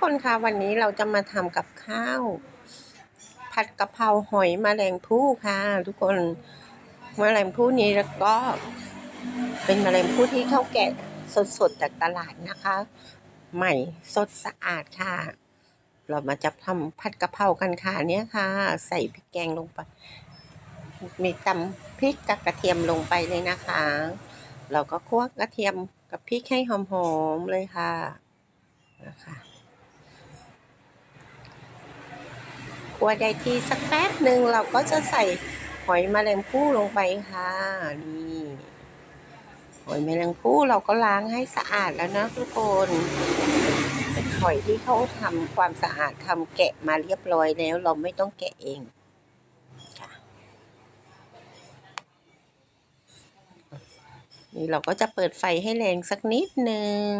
คนคะวันนี้เราจะมาทำกับข้าว ผัดกะเพราหอยมแมลงภู่ค่ะ ทุกคนมแมลงภู่นี้แล้วก็ เป็นมแมลงภู่ที่เขาแกะสดๆจากตลาดนะคะ ใหม่สดสะอาดค่ะ เรามาจะทำผัดกะเพรากันค่ะเนี่ยค่ะ ใส่พริกแกงลงไป มีตำพริกกับกระเทียมลงไปเลยนะคะ เราก็คั่วกระเทียมกับพริกให้หอมๆเลยค่ะนะคะ คั่วได้ที่สักแป๊บหนึ่งเราก็จะใส่หอยแมลงภู่ลงไปค่ะนี่หอยแมลงภู่เราก็ล้างให้สะอาดแล้วนะทุกคนเป็นหอยที่เขาทำความสะอาดทำแกะมาเรียบร้อยแล้ว เราไม่ต้องแกะเองนี่เราก็จะเปิดไฟให้แรงสักนิดนึง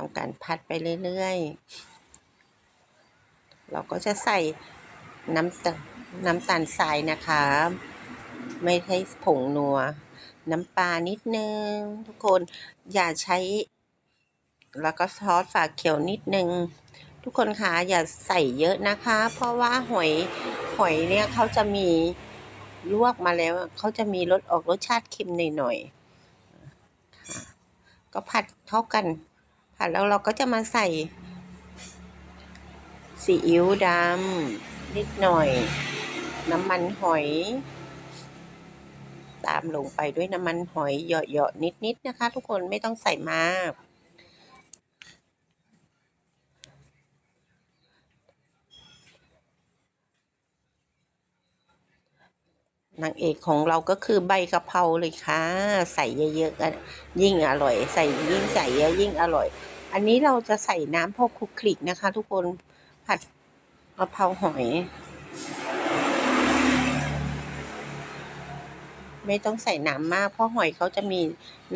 ทำการพัดไปเรื่อยๆ เราก็จะใส่น้ำตาน้ำตาลทรายนะคะ ไม่ใช่ผงนัว น้ำปลานิดนึง ทุกคนอย่าใช้ แล้วก็ซอสฝาเขียวนิดนึง ทุกคนคะอย่าใส่เยอะนะคะ เพราะว่าหอยหอยเนี่ยเขาจะมีลวกมาแล้วเขาจะมีรสออกรสชาติเค็มหน่อยๆก็ผัดเข้ากัน ค่ะ แล้วเราก็จะมาใส่ซีอิ๊วดำนิดหน่อย น้ำมันหอย ตามลงไปด้วยน้ำมันหอยเหยาะๆนิดๆนะคะ ทุกคนไม่ต้องใส่มาก นางเอกของเราก็คือใบกะเพราเลยค่ะ ใส่เยอะๆกันยิ่งอร่อย ใส่ยิ่งใส่เยอะยิ่งอร่อย อันนี้เราจะใส่น้ำพอคลุกคลิกนะคะ ทุกคนผัดกะเพราหอย ไม่ต้องใส่น้ำมาก เพราะหอยเขาจะมี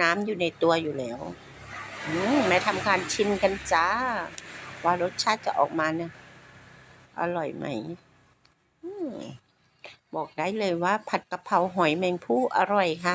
น้ำอยู่ในตัวอยู่แล้วแม่ทำการชิมกันจ้า ว่ารสชาติจะออกมาเนี่ยอร่อยไหม บอกได้เลยว่าผัดกะเพราหอยแมงผู้อร่อยค่ะ